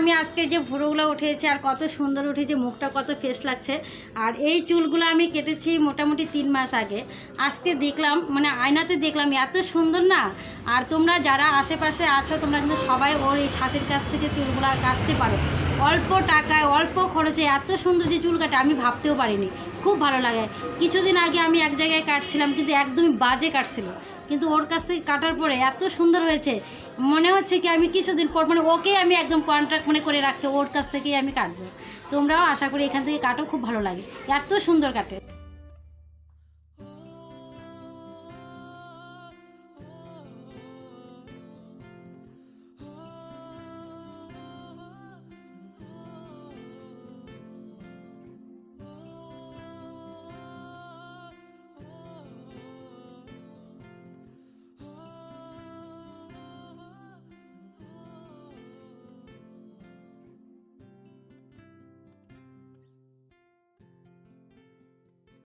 আমি আজকে যে ভুরোগুলো উঠেছি আর কত সুন্দর উঠেছে, মুখটা কত ফ্রেশ লাগছে। আর এই চুলগুলো আমি কেটেছি মোটামুটি তিন মাস আগে। আজকে দেখলাম মানে আয়নাতে দেখলাম, এত সুন্দর না? আর তোমরা যারা আশেপাশে আছো, তোমরা কিন্তু সবাই ওর এই ছাতের কাছ থেকে চুলগুলো কাটতে পারো। অল্প টাকায়, অল্প খরচে এত সুন্দর যে চুল কাটে, আমি ভাবতেও পারিনি। খুব ভালো লাগে। কিছুদিন আগে আমি এক জায়গায় কাটছিলাম, কিন্তু একদমই বাজে কাটছিল। কিন্তু ওর কাছ থেকে কাটার পরে এত সুন্দর হয়েছে। মনে হচ্ছে কি আমি কিছুদিন পর মানে ওকেই আমি একদম কন্ট্রাক্ট মানে করে রাখছি, ওর কাছ থেকেই আমি কাটবো। তোমরাও আশা করি এখান থেকে কাটো, খুব ভালো লাগে। এত সুন্দর কাটে।